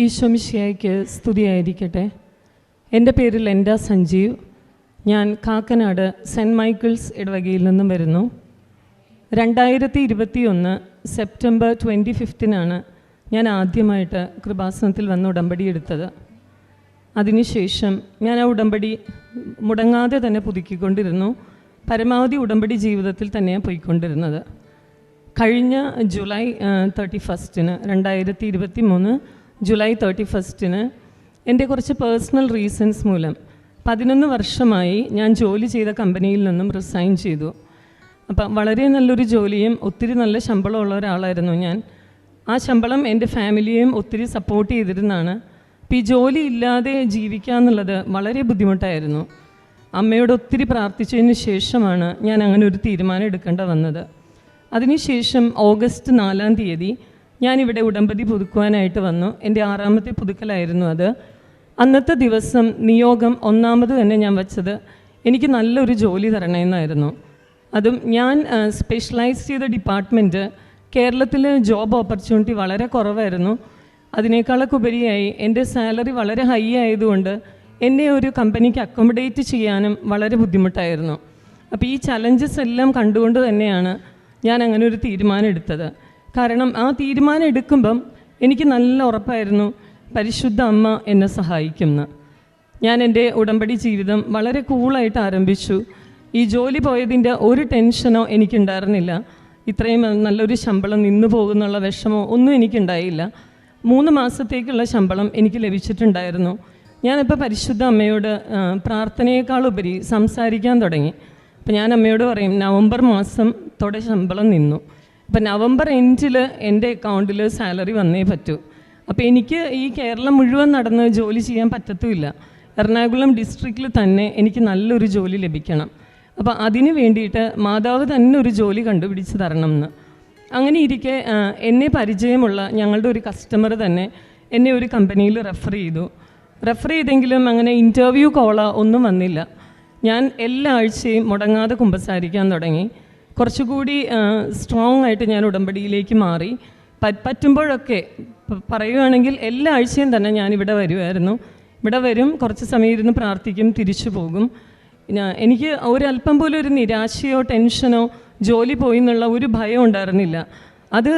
ഈശോമിഷിയായിക്ക് സ്തുതിയായിരിക്കട്ടെ. എന്റെ പേര് ലെൻഡ സഞ്ജീവ്. ഞാൻ കാക്കനാട് സെന്റ് മൈക്കിൾസ് ഇടവകയിൽ നിന്നും വരുന്നു. രണ്ടായിരത്തി ഇരുപത്തി ഒന്ന് സെപ്റ്റംബർ ട്വന്റി ഫിഫ്റ്റിനാണ് ഞാൻ ആദ്യമായിട്ട് കൃപാസനത്തിൽ വന്ന് ഉടമ്പടി എടുത്തത്. അതിനുശേഷം ഞാൻ ആ ഉടമ്പടി മുടങ്ങാതെ തന്നെ പുതുക്കിക്കൊണ്ടിരുന്നു. പരമാവധി ഉടമ്പടി ജീവിതത്തിൽ തന്നെയാണ് പോയിക്കൊണ്ടിരുന്നത്. കഴിഞ്ഞ ജൂലൈ തേർട്ടി ഫസ്റ്റിന് രണ്ടായിരത്തി ഇരുപത്തി മൂന്ന് ജൂലൈ തേർട്ടി ഫസ്റ്റിന് എന്റെ കുറച്ച് പേഴ്സണൽ റീസൺസ് മൂലം പതിനൊന്ന് വർഷമായി ഞാൻ ജോലി ചെയ്ത കമ്പനിയിൽ നിന്നും റിസൈൻ ചെയ്തു. അപ്പം വളരെ നല്ലൊരു ജോലിയും ഒത്തിരി നല്ല ശമ്പളമുള്ള ഒരാളായിരുന്നു ഞാൻ. ആ ശമ്പളം എന്റെ ഫാമിലിയെയും ഒത്തിരി സപ്പോർട്ട് ചെയ്തിരുന്നാണ് അപ്പം ഈ ജോലി ഇല്ലാതെ ജീവിക്കുക എന്നുള്ളത് വളരെ ബുദ്ധിമുട്ടായിരുന്നു. അമ്മയോട് ഒത്തിരി പ്രാർത്ഥിച്ചതിന് ശേഷമാണ് ഞാൻ അങ്ങനെ ഒരു തീരുമാനം എടുക്കേണ്ട വന്നത്. അതിനുശേഷം ഓഗസ്റ്റ് നാലാം തീയതി ഞാനിവിടെ ഉടമ്പതി പുതുക്കുവാനായിട്ട് വന്നു. എന്റെ ആറാമത്തെ പുതുക്കലായിരുന്നു അത്. അന്നത്തെ ദിവസം നിയോഗം ഒന്നാമത് തന്നെ ഞാൻ വച്ചത് എനിക്ക് നല്ലൊരു ജോലി തരണമെന്നായിരുന്നു. അതും ഞാൻ സ്പെഷ്യലൈസ് ചെയ്ത ഡിപ്പാർട്ട്മെന്റ് കേരളത്തിൽ ജോബ് ഓപ്പർച്യൂണിറ്റി വളരെ കുറവായിരുന്നു. അതിനേക്കാളൊക്കെ ഉപരിയായി എന്റെ സാലറി വളരെ ഹൈ ആയതുകൊണ്ട് എന്നെ ഒരു കമ്പനിക്ക് അക്കോമഡേറ്റ് ചെയ്യാനും വളരെ ബുദ്ധിമുട്ടായിരുന്നു. അപ്പോൾ ഈ ചലഞ്ചസ് എല്ലാം കണ്ടുകൊണ്ട് തന്നെയാണ് ഞാൻ അങ്ങനെ ഒരു തീരുമാനം എടുത്തത്. കാരണം ആ തീരുമാനം എടുക്കുമ്പം എനിക്ക് നല്ല ഉറപ്പായിരുന്നു. പരിശുദ്ധ അമ്മ എന്നെ സഹായിക്കുമെന്ന്. ഞാൻ എന്റെ ഉടമ്പടി ജീവിതം വളരെ കൂളായിട്ട് ആരംഭിച്ചു. ഈ ജോലി പോയതിന്റെ ഒരു ടെൻഷനോ എനിക്കുണ്ടായിരുന്നില്ല. ഇത്രയും നല്ലൊരു ശമ്പളം നിന്നു പോകുന്നുള്ള വിഷമോ ഒന്നും എനിക്കുണ്ടായില്ല. മൂന്ന് മാസത്തേക്കുള്ള ശമ്പളം എനിക്ക് ലഭിച്ചിട്ടുണ്ടായിരുന്നു. ഞാനിപ്പോൾ പരിശുദ്ധ അമ്മയോട് പ്രാർത്ഥനയേക്കാളുപരി സംസാരിക്കാൻ തുടങ്ങി. അപ്പം ഞാൻ അമ്മയോട് പറയും നവംബർ മാസം തൊടെ ശമ്പളം നിന്നു. അപ്പം നവംബർ എൻഡിൽ എന്റെ അക്കൗണ്ടിൽ സാലറി വന്നേ പറ്റൂ. അപ്പോൾ എനിക്ക് ഈ കേരളം മുഴുവൻ നടന്ന് ജോലി ചെയ്യാൻ പറ്റത്തുമില്ല. എറണാകുളം ഡിസ്ട്രിക്റ്റിൽ തന്നെ എനിക്ക് നല്ലൊരു ജോലി ലഭിക്കണം. അപ്പോൾ അതിന് വേണ്ടിയിട്ട് മാതാവ് തന്നെ ഒരു ജോലി കണ്ടുപിടിച്ച് തരണം എന്ന് അങ്ങനെ ഇരിക്കെ എന്നെ പരിചയമുള്ള ഞങ്ങളുടെ ഒരു കസ്റ്റമർ തന്നെ എന്നെ ഒരു കമ്പനിയിൽ റെഫർ ചെയ്തു. റെഫർ ചെയ്തെങ്കിലും അങ്ങനെ ഇന്റർവ്യൂ കോള ഒന്നും വന്നില്ല. ഞാൻ എല്ലാ ആഴ്ചയും മുടങ്ങാതെ കുമ്പസാരിക്കാൻ തുടങ്ങി. കുറച്ചുകൂടി സ്ട്രോങ് ആയിട്ട് ഞാൻ ഉടമ്പടിയിലേക്ക് മാറി. പറ്റുമ്പോഴൊക്കെ പറയുകയാണെങ്കിൽ എല്ലാ ആഴ്ചയും തന്നെ ഞാൻ ഇവിടെ വരുമായിരുന്നു ഇവിടെ വരും കുറച്ച് സമയം ഇരുന്ന് പ്രാർത്ഥിക്കും തിരിച്ചു പോകും. എനിക്ക് ഒരല്പം പോലും ഒരു നിരാശയോ ടെൻഷനോ ജോലി പോയി എന്നുള്ള ഒരു ഭയം ഉണ്ടായിരുന്നില്ല. അത്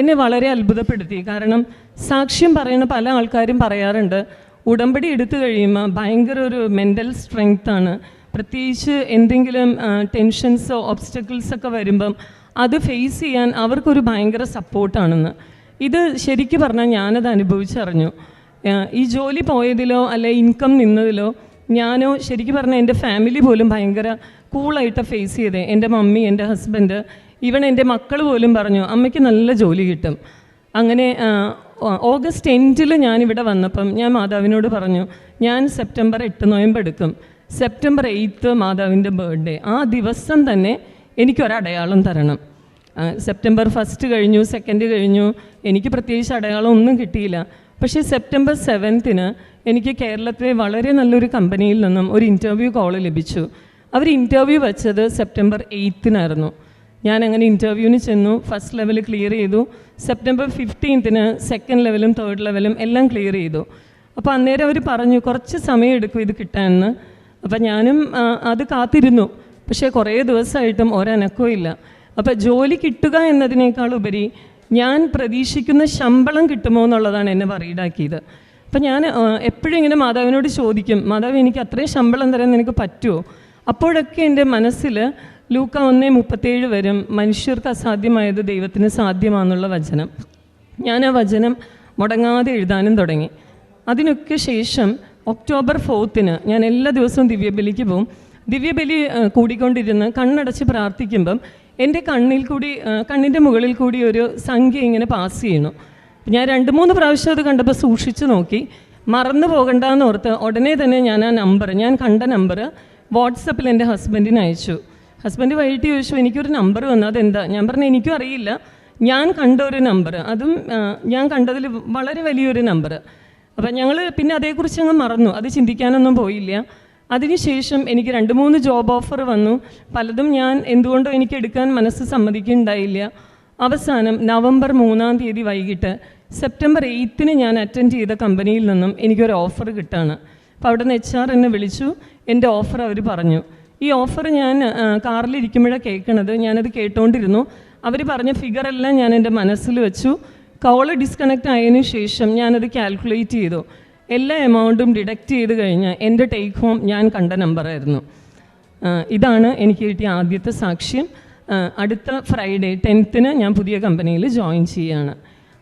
എന്നെ വളരെ അത്ഭുതപ്പെടുത്തി. കാരണം സാക്ഷ്യം പറയുന്ന പല ആൾക്കാരും പറയാറുണ്ട് ഉടമ്പടി എടുത്തു കഴിയുമ്പോൾ ഭയങ്കര ഒരു മെന്റൽ സ്ട്രെങ്ത് ആണ്. പ്രത്യേകിച്ച് എന്തെങ്കിലും ടെൻഷൻസോ ഒബ്സ്റ്റക്കിൾസൊക്കെ വരുമ്പം അത് ഫേസ് ചെയ്യാൻ അവർക്കൊരു ഭയങ്കര സപ്പോർട്ടാണെന്ന് ഇത് ശരിക്കും പറഞ്ഞാൽ ഞാനത് അനുഭവിച്ചറിഞ്ഞു. ഈ ജോലി പോയതിലോ അല്ലെ ഇൻകം നിന്നതിലോ ഞാനോ ശരിക്കും പറഞ്ഞാൽ എന്റെ ഫാമിലി പോലും ഭയങ്കര കൂളായിട്ട് ഫേസ് ചെയ്തേ. എന്റെ മമ്മി എന്റെ ഹസ്ബൻഡ് ഈവൻ എന്റെ മക്കൾ പോലും പറഞ്ഞു അമ്മയ്ക്ക് നല്ല ജോലി കിട്ടും. അങ്ങനെ ഓഗസ്റ്റ് എൻഡിൽ ഞാനിവിടെ വന്നപ്പം ഞാൻ മാതാവിനോട് പറഞ്ഞു ഞാൻ സെപ്റ്റംബർ എട്ട് നോയമ്പ് എടുക്കും. സെപ്റ്റംബർ എയ്ത്ത് മാതാവിന്റെ ബർത്ത്ഡേ ആ ദിവസം തന്നെ എനിക്കൊരടയാളം തരണം. സെപ്റ്റംബർ ഫസ്റ്റ് കഴിഞ്ഞു സെക്കൻഡ് കഴിഞ്ഞു. എനിക്ക് പ്രത്യേകിച്ച് അടയാളം ഒന്നും കിട്ടിയില്ല. പക്ഷേ സെപ്റ്റംബർ സെവൻത്തിന് എനിക്ക് കേരളത്തിലെ വളരെ നല്ലൊരു കമ്പനിയിൽ നിന്നും ഒരു ഇന്റർവ്യൂ കോൾ ലഭിച്ചു. അവർ ഇന്റർവ്യൂ വെച്ചത് സെപ്റ്റംബർ എയ്ത്തിനായിരുന്നു ഞാൻ അങ്ങനെ ഇന്റർവ്യൂവിന് ചെന്നു ഫസ്റ്റ് ലെവൽ ക്ലിയർ ചെയ്തു. സെപ്റ്റംബർ ഫിഫ്റ്റീൻത്തിന് സെക്കൻഡ് ലെവലും തേർഡ് ലെവലും എല്ലാം ക്ലിയർ ചെയ്തു. അപ്പോൾ അന്നേരം അവർ പറഞ്ഞു കുറച്ച് സമയം എടുക്കും ഇത് കിട്ടാമെന്ന് അപ്പം ഞാനും അത് കാത്തിരുന്നു. പക്ഷേ കുറേ ദിവസമായിട്ടും ഒരനക്കവും ഇല്ല. അപ്പോൾ ജോലി കിട്ടുക എന്നതിനേക്കാൾ ഉപരി ഞാൻ പ്രതീക്ഷിക്കുന്ന ശമ്പളം കിട്ടുമോ എന്നുള്ളതാണ് എന്നെ വറീഡാക്കിയത് അപ്പം ഞാൻ എപ്പോഴും ഇങ്ങനെ മാതാവിനോട് ചോദിക്കും മാതാവ് എനിക്ക് അത്രയും ശമ്പളം തരാൻ നിനക്ക് പറ്റുമോ അപ്പോഴൊക്കെ എന്റെ മനസ്സിൽ ലൂക്ക ഒന്നേ മുപ്പത്തേഴ് വരും മനുഷ്യർക്ക് അസാധ്യമായത് ദൈവത്തിന് സാധ്യമാണെന്നുള്ള വചനം. ഞാൻ ആ വചനം മുടങ്ങാതെ എഴുതാനും തുടങ്ങി. അതിനൊക്കെ ശേഷം ഒക്ടോബർ ഫോർത്തിന് ഞാൻ എല്ലാ ദിവസവും ദിവ്യബലിക്ക് പോവും. ദിവ്യബലി കൂടിക്കൊണ്ടിരുന്ന് കണ്ണടച്ച് പ്രാർത്ഥിക്കുമ്പം എന്റെ കണ്ണിൽ കൂടി കണ്ണിന്റെ മുകളിൽ കൂടി ഒരു സംഖ്യ ഇങ്ങനെ പാസ് ചെയ്യണു ഞാൻ രണ്ട് മൂന്ന് പ്രാവശ്യം അത് കണ്ടപ്പോൾ സൂക്ഷിച്ചു നോക്കി. മറന്നു പോകണ്ടെന്ന് ഓർത്ത് ഉടനെ തന്നെ ഞാൻ ആ നമ്പർ ഞാൻ കണ്ട നമ്പർ വാട്സപ്പിൽ എന്റെ ഹസ്ബൻഡിന് അയച്ചു. ഹസ്ബൻഡ് വൈകിട്ട് ചോദിച്ചു എനിക്കൊരു നമ്പർ വന്നു അതെന്താ? ഞാൻ പറഞ്ഞു എനിക്കും അറിയില്ല. ഞാൻ കണ്ട ഒരു നമ്പർ അതും ഞാൻ കണ്ടതിൽ വളരെ വലിയൊരു നമ്പർ അപ്പം ഞങ്ങൾ പിന്നെ അതേക്കുറിച്ച് അങ്ങ് മറന്നു. അത് ചിന്തിക്കാനൊന്നും പോയില്ല. അതിനുശേഷം എനിക്ക് രണ്ട് മൂന്ന് ജോബ് ഓഫർ വന്നു. പലതും ഞാൻ എന്തുകൊണ്ടോ എനിക്ക് എടുക്കാൻ മനസ്സ് സമ്മതിക്കുന്നുണ്ടായില്ല. അവസാനം നവംബർ മൂന്നാം തീയതി വൈകിട്ട് സെപ്റ്റംബർ എയ്ത്തിന് ഞാൻ അറ്റൻഡ് ചെയ്ത കമ്പനിയിൽ നിന്നും എനിക്കൊരു ഓഫർ കിട്ടാണ്. അപ്പോൾ അവിടെ നിന്ന് എച്ച് ആർ എന്നെ വിളിച്ചു. എന്റെ ഓഫർ അവർ പറഞ്ഞു. ഈ ഓഫർ ഞാൻ കാറിലിരിക്കുമ്പോഴാണ് കേൾക്കണത്. ഞാനത് കേട്ടുകൊണ്ടിരുന്നു അവർ പറഞ്ഞ ഫിഗറെല്ലാം ഞാൻ എന്റെ മനസ്സിൽ വെച്ചു. കോൾ ഡിസ്കണക്റ്റ് ആയതിനു ശേഷം ഞാനത് കാൽക്കുലേറ്റ് ചെയ്തു. എല്ലാ എമൗണ്ടും ഡിഡക്റ്റ് ചെയ്ത് കഴിഞ്ഞാൽ എന്റെ ടേക്ക് ഹോം ഞാൻ കണ്ട നമ്പറായിരുന്നു ഇതാണ് എനിക്ക് കിട്ടിയ ആദ്യത്തെ സാക്ഷ്യം. അടുത്ത ഫ്രൈഡേ ടെൻത്തിന് ഞാൻ പുതിയ കമ്പനിയിൽ ജോയിൻ ചെയ്യുകയാണ്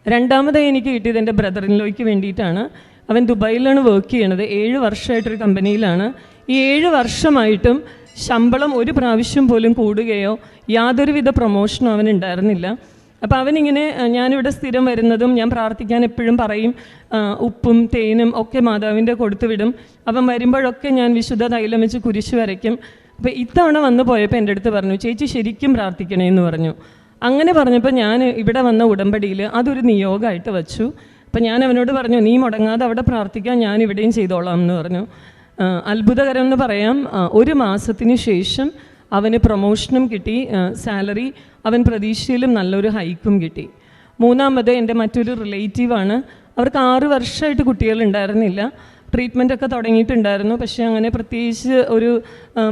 രണ്ടാമതായി എനിക്ക് കിട്ടിയത് എന്റെ ബ്രദറിൻലോയ്ക്ക് വേണ്ടിയിട്ടാണ്. അവൻ ദുബായിലാണ് വർക്ക് ചെയ്യണത്. ഏഴ് വർഷമായിട്ടൊരു കമ്പനിയിലാണ് ഈ ഏഴ് വർഷമായിട്ടും ശമ്പളം ഒരു പ്രാവശ്യം പോലും കൂടുകയോ യാതൊരുവിധ പ്രൊമോഷനും അവൻ ഉണ്ടായിരുന്നില്ല. അപ്പോൾ അവനിങ്ങനെ ഞാനിവിടെ സ്ഥിരം വരുന്നതും ഞാൻ പ്രാർത്ഥിക്കാൻ എപ്പോഴും പറയും ഉപ്പും തേനും ഒക്കെ മാതാവിന്റെ കൊടുത്തുവിടും അവൻ വരുമ്പോഴൊക്കെ ഞാൻ വിശുദ്ധ തൈലം വെച്ച് കുരിശ് വരയ്ക്കും. അപ്പോൾ ഇത്തവണ വന്നു പോയപ്പോൾ എന്റെ അടുത്ത് പറഞ്ഞു ചേച്ചി ശരിക്കും പ്രാർത്ഥിക്കണേ എന്ന് പറഞ്ഞു. അങ്ങനെ പറഞ്ഞപ്പോൾ ഞാൻ ഇവിടെ വന്ന ഉടമ്പടിയിൽ അതൊരു നിയോഗമായിട്ട് വച്ചു. അപ്പം ഞാൻ അവനോട് പറഞ്ഞു നീ മുടങ്ങാതെ അവിടെ പ്രാർത്ഥിക്കാൻ ഞാൻ ഇവിടെയും ചെയ്തോളാം എന്ന് പറഞ്ഞു. അത്ഭുതകരം എന്ന് പറയാം. ഒരു മാസത്തിന് ശേഷം അവന് പ്രൊമോഷനും കിട്ടി സാലറി അവൻ പ്രതീക്ഷയിലും നല്ലൊരു ഹൈക്കും കിട്ടി. മൂന്നാമത് എന്റെ മറ്റൊരു റിലേറ്റീവാണ് അവർക്ക് ആറ് വർഷമായിട്ട് കുട്ടികളുണ്ടായിരുന്നില്ല ട്രീറ്റ്മെന്റ് ഒക്കെ തുടങ്ങിയിട്ടുണ്ടായിരുന്നു. പക്ഷേ അങ്ങനെ പ്രത്യേകിച്ച് ഒരു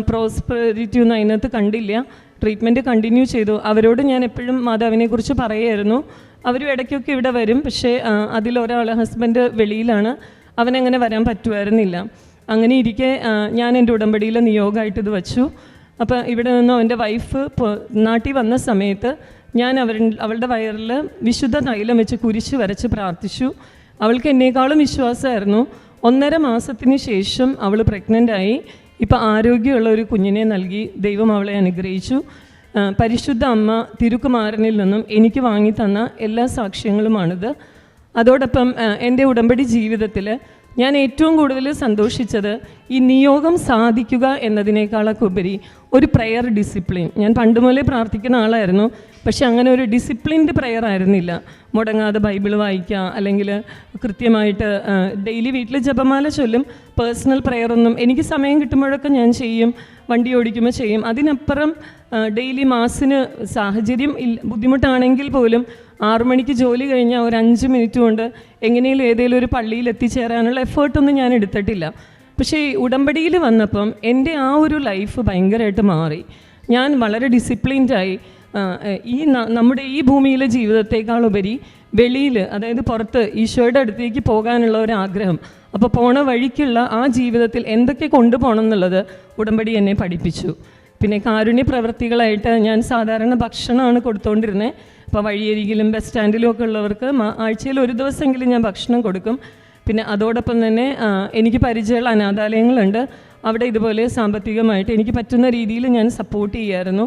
പ്രോസ്പെരിറ്റി ഒന്നും അതിനകത്ത് കണ്ടില്ല. ട്രീറ്റ്മെന്റ് കണ്ടിന്യൂ ചെയ്തു. അവരോട് ഞാൻ എപ്പോഴും മാതാവിനെക്കുറിച്ച് പറയുമായിരുന്നു. അവരും ഇടയ്ക്കൊക്കെ ഇവിടെ വരും. പക്ഷേ അതിലൊരാൾ ഹസ്ബൻഡ് വെളിയിലാണ്. അവനങ്ങനെ വരാൻ പറ്റുമായിരുന്നില്ല. അങ്ങനെ ഇരിക്കെ ഞാൻ എന്റെ ഉടമ്പടിയിലെ നിയോഗമായിട്ട് ഇത് വച്ചു. അപ്പോൾ ഇവിടെ നിന്നും എന്റെ വൈഫ് നാട്ടിൽ വന്ന സമയത്ത് ഞാൻ അവർ അവളുടെ വയറിൽ വിശുദ്ധ തൈലം വെച്ച് കുരിശ് വരച്ച് പ്രാർത്ഥിച്ചു. അവൾക്ക് എന്നേക്കാളും വിശ്വാസമായിരുന്നു. ഒന്നര മാസത്തിന് ശേഷം അവൾ പ്രഗ്നന്റായി ഇപ്പോൾ ആരോഗ്യമുള്ള ഒരു കുഞ്ഞിനെ നൽകി ദൈവം അവളെ അനുഗ്രഹിച്ചു. പരിശുദ്ധ അമ്മ തിരുക്കുമാരനിൽ നിന്നും എനിക്ക് വാങ്ങി തന്ന എല്ലാ സാക്ഷ്യങ്ങളുമാണിത്. അതോടൊപ്പം എന്റെ ഉടമ്പടി ജീവിതത്തിൽ ഞാൻ ഏറ്റവും കൂടുതൽ സന്തോഷിച്ചത് ഈ നിയോഗം സാധിക്കുക എന്നതിനേക്കാളൊക്കെ ഉപരി ഒരു പ്രയർ ഡിസിപ്ലിൻ ഞാൻ പണ്ട് മുതലേ പ്രാർത്ഥിക്കുന്ന ആളായിരുന്നു. പക്ഷെ അങ്ങനെ ഒരു ഡിസിപ്ലിൻഡ് പ്രെയർ ആയിരുന്നില്ല. മുടങ്ങാതെ ബൈബിൾ വായിക്കുക അല്ലെങ്കിൽ കൃത്യമായിട്ട് ഡെയിലി വീട്ടിൽ ജപമാല ചൊല്ലും പേഴ്സണൽ പ്രെയർ ഒന്നും എനിക്ക് സമയം കിട്ടുമ്പോഴൊക്കെ ഞാൻ ചെയ്യും വണ്ടി ഓടിക്കുമ്പോൾ ചെയ്യും. അതിനപ്പുറം ഡെയിലി മാസിന് സാഹചര്യം ഇല്ല ബുദ്ധിമുട്ടാണെങ്കിൽ പോലും ആറു മണിക്ക് ജോലി കഴിഞ്ഞാൽ ഒരു അഞ്ച് മിനിറ്റ് കൊണ്ട് എങ്ങനെയും ഏതെങ്കിലും ഒരു പള്ളിയിൽ എത്തിച്ചേരാനുള്ള എഫേർട്ടൊന്നും ഞാൻ എടുത്തിട്ടില്ല. പക്ഷേ ഈ ഉടമ്പടിയിൽ വന്നപ്പം എന്റെ ആ ഒരു ലൈഫ് ഭയങ്കരമായിട്ട് മാറി. ഞാൻ വളരെ ഡിസിപ്ലിൻഡായി ഈ നമ്മുടെ ഈ ഭൂമിയിലെ ജീവിതത്തെക്കാളുപരി വെളിയിൽ അതായത് പുറത്ത് ഈശോയുടെ അടുത്തേക്ക് പോകാനുള്ള ഒരു ആഗ്രഹം അപ്പോൾ പോണ വഴിക്കുള്ള ആ ജീവിതത്തിൽ എന്തൊക്കെ കൊണ്ടുപോകണം എന്നുള്ളത് ഉടമ്പടി എന്നെ പഠിപ്പിച്ചു. പിന്നെ കാരുണ്യ പ്രവൃത്തികളായിട്ട് ഞാൻ സാധാരണ ഭക്ഷണമാണ് കൊടുത്തുകൊണ്ടിരുന്നത് അപ്പോൾ വഴിയരികിലും ബസ് സ്റ്റാൻഡിലും ഒക്കെ ഉള്ളവർക്ക് ആഴ്ചയിൽ ഒരു ദിവസമെങ്കിലും ഞാൻ ഭക്ഷണം കൊടുക്കും. പിന്നെ അതോടൊപ്പം തന്നെ എനിക്ക് പരിചയമുള്ള അനാഥാലയങ്ങളുണ്ട്. അവിടെ ഇതുപോലെ സാമ്പത്തികമായിട്ട് എനിക്ക് പറ്റുന്ന രീതിയിൽ ഞാൻ സപ്പോർട്ട് ചെയ്യായിരുന്നു.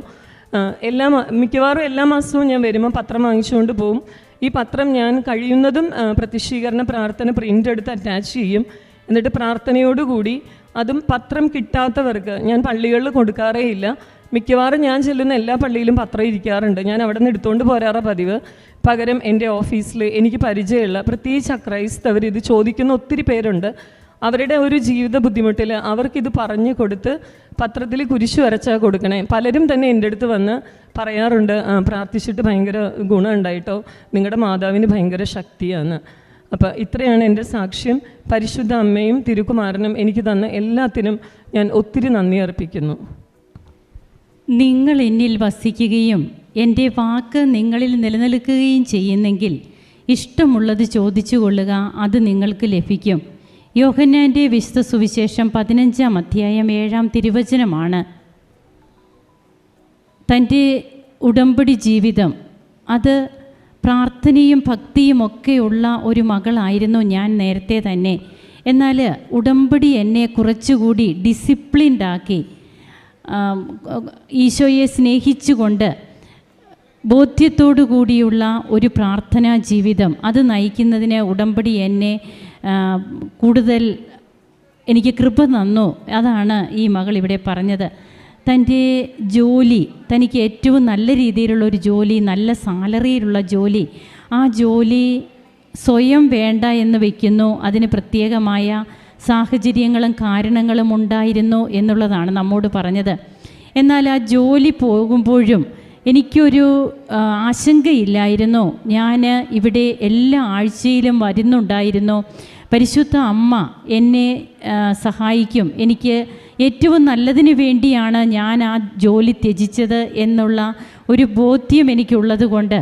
എല്ലാ മിക്കവാറും എല്ലാ മാസവും ഞാൻ വരുമ്പോൾ പത്രം വാങ്ങിച്ചുകൊണ്ട് പോകും ഈ പത്രം ഞാൻ കഴിയുന്നതും പ്രതിഷ്ഠീകരണ പ്രാർത്ഥന പ്രിന്റ് എടുത്ത് അറ്റാച്ച് ചെയ്യും. എന്നിട്ട് പ്രാർത്ഥനയോടുകൂടി അതും പത്രം കിട്ടാത്തവർക്ക് ഞാൻ പള്ളികളിൽ കൊടുക്കാറേ ഇല്ല. മിക്കവാറും ഞാൻ ചെല്ലുന്ന എല്ലാ പള്ളിയിലും പത്രം ഇരിക്കാറുണ്ട്. ഞാൻ അവിടെ നിന്ന് എടുത്തുകൊണ്ട് പോരാറ പതിവ്. പകരം എന്റെ ഓഫീസിൽ എനിക്ക് പരിചയമുള്ള പ്രത്യേകിച്ച് അക്രൈസ്തവർ ഇത് ചോദിക്കുന്ന ഒത്തിരി പേരുണ്ട്. അവരുടെ ഒരു ജീവിത ബുദ്ധിമുട്ടിൽ അവർക്കിത് പറഞ്ഞു കൊടുത്ത് പത്രത്തിൽ കുരിശു വരച്ചാൽ കൊടുക്കണേ. പലരും തന്നെ എന്റെ അടുത്ത് വന്ന് പറയാറുണ്ട് പ്രാർത്ഥിച്ചിട്ട് ഭയങ്കര ഗുണം ഉണ്ടായിട്ടോ? നിങ്ങളുടെ മാതാവിന് ഭയങ്കര ശക്തിയാണ്. അപ്പോൾ ഇത്രയാണ് എന്റെ സാക്ഷ്യം. പരിശുദ്ധ അമ്മയും തിരുക്കുമാരനും എനിക്ക് തന്ന എല്ലാത്തിനും ഞാൻ ഒത്തിരി നന്ദി അർപ്പിക്കുന്നു. നിങ്ങൾ എന്നിൽ വസിക്കുകയും എന്റെ വാക്ക് നിങ്ങളിൽ നിലനിൽക്കുകയും ചെയ്യുന്നെങ്കിൽ ഇഷ്ടമുള്ളത് ചോദിച്ചു കൊള്ളുക അത് നിങ്ങൾക്ക് ലഭിക്കും. യോഹന്നാന്റെ വിശുദ്ധ സുവിശേഷം പതിനഞ്ചാം അധ്യായം ഏഴാം തിരുവചനമാണ്. തന്റെ ഉടമ്പടി ജീവിതം അത് പ്രാർത്ഥനയും ഭക്തിയും ഒക്കെയുള്ള ഒരു മകളായിരുന്നു ഞാൻ നേരത്തെ തന്നെ. എന്നാൽ ഉടമ്പടി എന്നെ കുറച്ചുകൂടി ഡിസിപ്ലിൻഡാക്കി ഈശോയെ സ്നേഹിച്ചുകൊണ്ട് ബോധ്യത്തോടു കൂടിയുള്ള ഒരു പ്രാർത്ഥനാ ജീവിതം. അത് നയിക്കുന്നതിന് ഉടമ്പടി എന്നെ കൂടുതൽ എനിക്ക് കൃപ തന്നു. അതാണ് ഈ മകൾ ഇവിടെ പറഞ്ഞത്. തന്റെ ജോലി തനിക്ക് ഏറ്റവും നല്ല രീതിയിലുള്ള ഒരു ജോലി നല്ല സാലറിയിലുള്ള ജോലി ആ ജോലി സ്വയം വേണ്ട എന്ന് വയ്ക്കുന്നു അതിന് പ്രത്യേകമായ സാഹചര്യങ്ങളും കാരണങ്ങളും ഉണ്ടായിരുന്നു എന്നുള്ളതാണ് നമ്മോട് പറഞ്ഞത്. എന്നാൽ ആ ജോലി പോകുമ്പോഴും എനിക്കൊരു ആശങ്കയില്ലായിരുന്നു. ഞാൻ ഇവിടെ എല്ലാ ആഴ്ചയിലും വരുന്നുണ്ടായിരുന്നു. പരിശുദ്ധ അമ്മ എന്നെ സഹായിക്കും. എനിക്ക് ഏറ്റവും നല്ലതിന് വേണ്ടിയാണ് ഞാൻ ആ ജോലി ത്യജിച്ചത് എന്നുള്ള ഒരു ബോധ്യം എനിക്കുള്ളത് കൊണ്ട്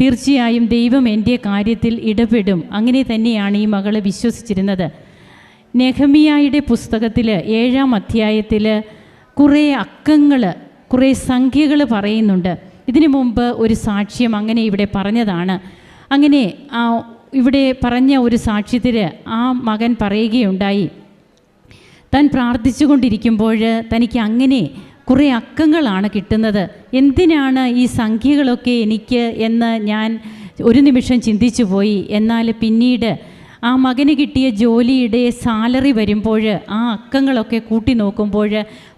തീർച്ചയായും ദൈവം എന്റെ കാര്യത്തിൽ ഇടപെടും. അങ്ങനെ തന്നെയാണ് ഈ മകൾ വിശ്വസിച്ചിരുന്നത്. നെഹമിയായുടെ പുസ്തകത്തിൽ ഏഴാം അധ്യായത്തിൽ കുറേ അക്കങ്ങൾ കുറേ സംഖ്യകൾ പറയുന്നുണ്ട്. ഇതിനു മുമ്പ് ഒരു സാക്ഷ്യം അങ്ങനെ ഇവിടെ പറഞ്ഞതാണ്. അങ്ങനെ ആ ഇവിടെ പറഞ്ഞ ഒരു സാക്ഷ്യത്തിൽ ആ മകൻ പറയുകയുണ്ടായി. താൻ പ്രാർത്ഥിച്ചുകൊണ്ടിരിക്കുമ്പോൾ തനിക്ക് അങ്ങനെ കുറേ അക്കങ്ങളാണ് കിട്ടുന്നത്. എന്തിനാണ് ഈ സംഖ്യകളൊക്കെ എനിക്ക് എന്ന് ഞാൻ ഒരു നിമിഷം ചിന്തിച്ചു പോയി എന്നാൽ പിന്നീട് ആ മകന് കിട്ടിയ ജോലിയുടെ സാലറി വരുമ്പോൾ ആ അക്കങ്ങളൊക്കെ കൂട്ടി നോക്കുമ്പോൾ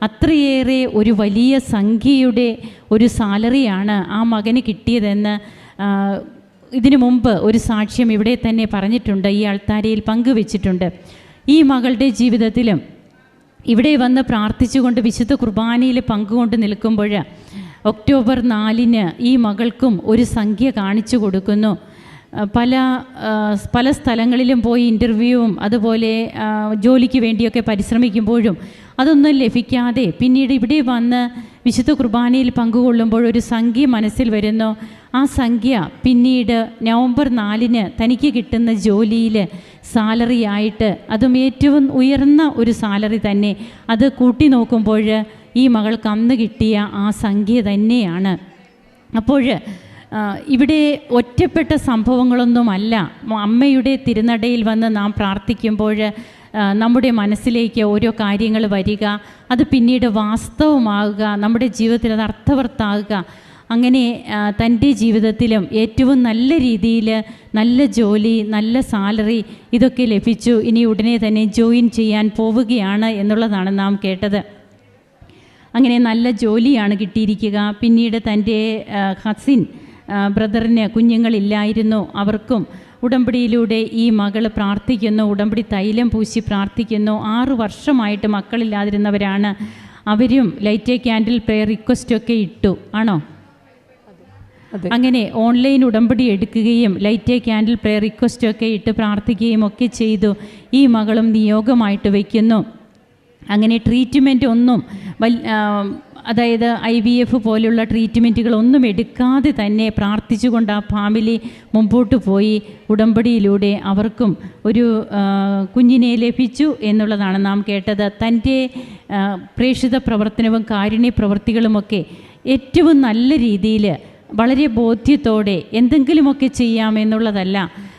അത്രയേറെ ഒരു വലിയ സംഖ്യയുടെ ഒരു സാലറിയാണ് ആ മകന് കിട്ടിയതെന്ന് ഇതിനു മുമ്പ് ഒരു സാക്ഷ്യം ഇവിടെ തന്നെ പറഞ്ഞിട്ടുണ്ട് ഈ അൾത്താരയിൽ പങ്കുവെച്ചിട്ടുണ്ട്. ഈ മകളുടെ ജീവിതത്തിലും ഇവിടെ വന്ന് പ്രാർത്ഥിച്ചുകൊണ്ട് വിശുദ്ധ കുർബാനയിൽ പങ്കുകൊണ്ട് നിൽക്കുമ്പോൾ ഒക്ടോബർ നാലിന് ഈ മകൾക്കും ഒരു സംഖ്യ കാണിച്ചു കൊടുക്കുന്നു. പല പല സ്ഥലങ്ങളിലും പോയി ഇന്റർവ്യൂവും അതുപോലെ ജോലിക്ക് വേണ്ടിയൊക്കെ പരിശ്രമിക്കുമ്പോഴും അതൊന്നും ലഭിക്കാതെ പിന്നീട് ഇവിടെ വന്ന് വിശുദ്ധ കുർബാനയിൽ പങ്കുകൊള്ളുമ്പോൾ ഒരു സംഖ്യ മനസ്സിൽ വരുന്നു. ആ സംഖ്യ പിന്നീട് നവംബർ നാലിന് തനിക്ക് കിട്ടുന്ന ജോലിയിൽ സാലറി ആയിട്ട് അതും ഏറ്റവും ഉയർന്ന ഒരു സാലറി തന്നെ അത് കൂട്ടി നോക്കുമ്പോൾ ഈ മകൾക്ക് അന്ന് കിട്ടിയ ആ സംഖ്യ തന്നെയാണ്. അപ്പോൾ ഇവിടെ ഒറ്റപ്പെട്ട സംഭവങ്ങളൊന്നുമല്ല. അമ്മയുടെ തിരുനടയിൽ വന്ന് നാം പ്രാർത്ഥിക്കുമ്പോൾ നമ്മുടെ മനസ്സിലേക്ക് ഓരോ കാര്യങ്ങൾ വരിക അത് പിന്നീട് വാസ്തവമാകുക നമ്മുടെ ജീവിതത്തിൽ അത് അർത്ഥവത്താകുക. അങ്ങനെ തന്റെ ജീവിതത്തിലും ഏറ്റവും നല്ല രീതിയിൽ നല്ല ജോലി നല്ല സാലറി ഇതൊക്കെ ലഭിച്ചു. ഇനി ഉടനെ തന്നെ ജോയിൻ ചെയ്യാൻ പോവുകയാണ് എന്നുള്ളതാണ് നാം കേട്ടത്. അങ്ങനെ നല്ല ജോലിയാണ് കിട്ടിയിരിക്കുക. പിന്നീട് തന്റെ ആ, ബ്രദറിന് കുഞ്ഞുങ്ങളില്ലായിരുന്നു. അവർക്കും ഉടമ്പടിയിലൂടെ ഈ മകൾ പ്രാർത്ഥിക്കുന്നു. ഉടമ്പടി തൈലം പൂശി പ്രാർത്ഥിക്കുന്നു. ആറു വർഷമായിട്ട് മക്കളില്ലാതിരുന്നവരാണ്. അവരും ലൈറ്റ് ക്യാൻഡിൽ പ്രെയർ റിക്വസ്റ്റൊക്കെ ഇട്ടു. ആണോ? അങ്ങനെ ഓൺലൈൻ ഉടമ്പടി എടുക്കുകയും ലൈറ്റ് ക്യാൻഡിൽ പ്രെയർ റിക്വസ്റ്റൊക്കെ ഇട്ട് പ്രാർത്ഥിക്കുകയും ഒക്കെ ചെയ്തു. ഈ മകളും നിയോഗമായിട്ട് വയ്ക്കുന്നു. അങ്ങനെ ട്രീറ്റ്മെന്റ് ഒന്നും വൽ അതായത് ഐ വി എഫ് പോലുള്ള ട്രീറ്റ്മെന്റുകളൊന്നും എടുക്കാതെ തന്നെ പ്രാർത്ഥിച്ചുകൊണ്ട് ആ ഫാമിലി മുമ്പോട്ട് പോയി ഉടമ്പടിയിലൂടെ അവർക്കും ഒരു കുഞ്ഞിനെ ലഭിച്ചു എന്നുള്ളതാണ് നാം കേട്ടത്. തന്റെ പ്രേക്ഷിത പ്രവർത്തനവും കാരുണ്യ പ്രവർത്തികളുമൊക്കെ ഏറ്റവും നല്ല രീതിയിൽ വളരെ ബോധ്യത്തോടെ എന്തെങ്കിലുമൊക്കെ ചെയ്യാമെന്നുള്ളതല്ല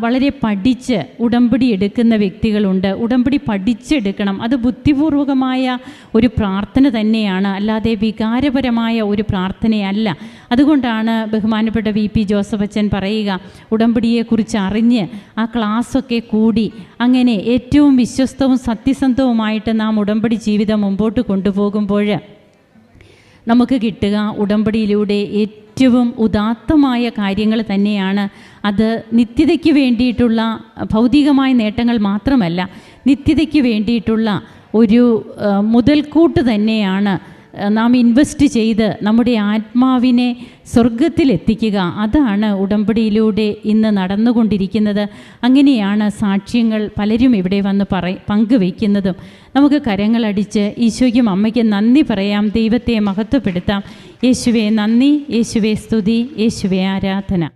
വളരെ പഠിച്ച് ഉടമ്പടി എടുക്കുന്ന വ്യക്തികളുണ്ട്. ഉടമ്പടി പഠിച്ചെടുക്കണം. അത് ബുദ്ധിപൂർവകമായ ഒരു പ്രാർത്ഥന തന്നെയാണ്. അല്ലാതെ വികാരപരമായ ഒരു പ്രാർത്ഥനയല്ല. അതുകൊണ്ടാണ് ബഹുമാനപ്പെട്ട വി പി ജോസഫ് അച്ഛൻ പറയുക ഉടമ്പടിയെക്കുറിച്ച് അറിഞ്ഞ് ആ ക്ലാസ്സൊക്കെ കൂടി അങ്ങനെ ഏറ്റവും വിശ്വസ്തവും സത്യസന്ധവുമായിട്ട് നാം ഉടമ്പടി ജീവിതം മുമ്പോട്ട് കൊണ്ടുപോകുമ്പോൾ നമുക്ക് കിട്ടുക. ഉടമ്പടിയിലൂടെ ഏറ്റവും ഉദാത്തമായ കാര്യങ്ങൾ തന്നെയാണ്. അത് നിത്യതയ്ക്ക് വേണ്ടിയിട്ടുള്ള ഭൗതികമായ നേട്ടങ്ങൾ മാത്രമല്ല നിത്യതയ്ക്ക് വേണ്ടിയിട്ടുള്ള ഒരു മുതൽക്കൂട്ട് തന്നെയാണ് നാം ഇൻവെസ്റ്റ് ചെയ്ത് നമ്മുടെ ആത്മാവിനെ സ്വർഗത്തിലെത്തിക്കുക അതാണ് ഉടമ്പടിയിലൂടെ ഇന്ന് നടന്നുകൊണ്ടിരിക്കുന്നത്. അങ്ങനെയാണ് സാക്ഷ്യങ്ങൾ പലരും ഇവിടെ വന്ന് പറ പങ്കുവയ്ക്കുന്നതും. നമുക്ക് കരങ്ങളടിച്ച് ഈശോയ്ക്കും അമ്മയ്ക്കും നന്ദി പറയാം. ദൈവത്തെ മഹത്വപ്പെടുത്താം. യേശുവെ നന്ദി. യേശുവെ സ്തുതി. യേശുവെ ആരാധന.